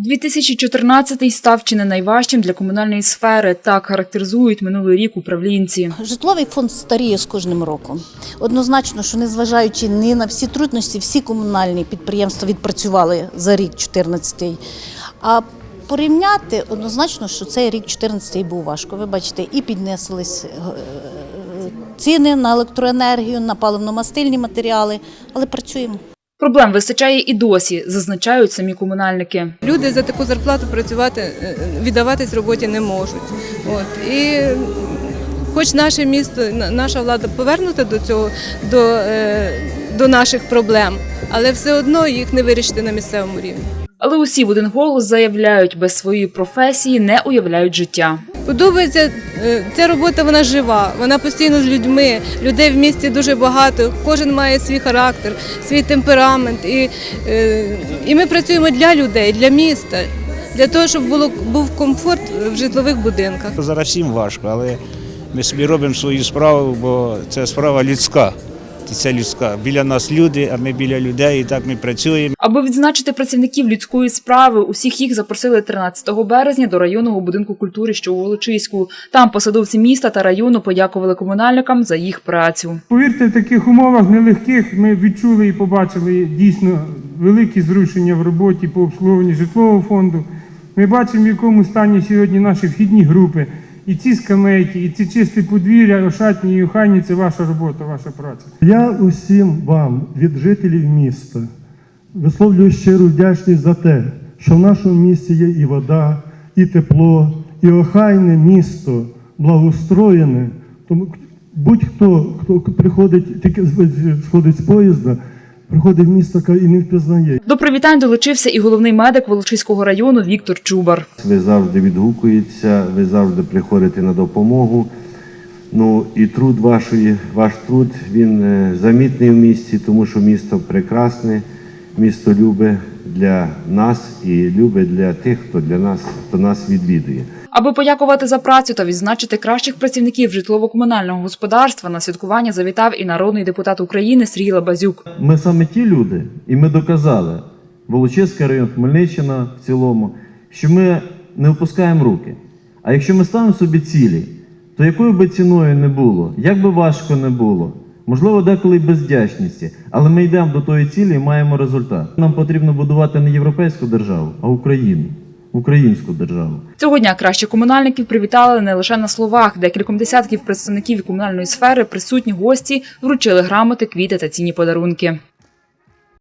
2014 став чи не найважчим для комунальної сфери. Так характеризують минулий рік управлінці. Житловий фонд старіє з кожним роком. Однозначно, що незважаючи ні на всі трудності, всі комунальні підприємства відпрацювали за рік 14 А порівняти однозначно, що цей рік 14 був важко. Ви бачите, і піднеслись е, ціни на електроенергію, на паливно-мастильні матеріали, але працюємо. Проблем вистачає і досі, зазначають самі комунальники. Люди за таку зарплату працювати, е, віддаватись роботі не можуть. От. І хоч наше місто, на- наша влада повернута до цього, до, е, до наших проблем, але все одно їх не вирішити на місцевому рівні. Але усі в один голос заявляють, без своєї професії не уявляють життя. Подобається е, ця робота, вона жива, вона постійно з людьми. Людей в місті дуже багато. Кожен має свій характер, свій темперамент. І, е, і ми працюємо для людей, для міста, для того, щоб було був комфорт в житлових будинках. Зараз всім важко, але ми собі робимо свою справу, бо це справа людська. Це людська. Біля нас люди, а ми біля людей, і так ми працюємо. Аби відзначити працівників людської справи, усіх їх запросили 13 березня до районного будинку культури, що у Волочиську. Там посадовці міста та району подякували комунальникам за їх працю. Повірте, в таких умовах нелегких ми відчули і побачили дійсно великі зрушення в роботі по обслуговуванню житлового фонду. Ми бачимо, в якому стані сьогодні наші вхідні групи. І ці скамейки, і ці чисті подвір'я, ошатні і охайні це ваша робота, ваша праця. Я усім вам від жителів міста висловлюю щиру вдячність за те, що в нашому місті є і вода, і тепло, і охайне місто, благоустроєне. Тому будь-хто, хто приходить, тільки сходить з поїзда, приходить в місто і не впізнає. До привітань долучився і головний медик Волочиського району Віктор Чубар. Ви завжди відгукуєтеся, ви завжди приходите на допомогу. Ну і труд вашої, ваш труд він е, замітний в місті, тому що місто прекрасне, місто любе для нас і любе для тих, хто для нас, хто нас відвідує. Аби подякувати за працю та відзначити кращих працівників житлово-комунального господарства, на святкування завітав і народний депутат України Сергій Лабазюк. Ми саме ті люди, і ми доказали, Волочиський район, Хмельниччина в цілому, що ми не опускаємо руки. А якщо ми ставимо собі цілі, то якою би ціною не було, як би важко не було, можливо, деколи й без вдячності, але ми йдемо до тої цілі і маємо результат. Нам потрібно будувати не європейську державу, а Україну, українську державу. Цього дня краще комунальників привітали не лише на словах. Декільком десятків представників комунальної сфери присутні гості вручили грамоти, квіти та цінні подарунки.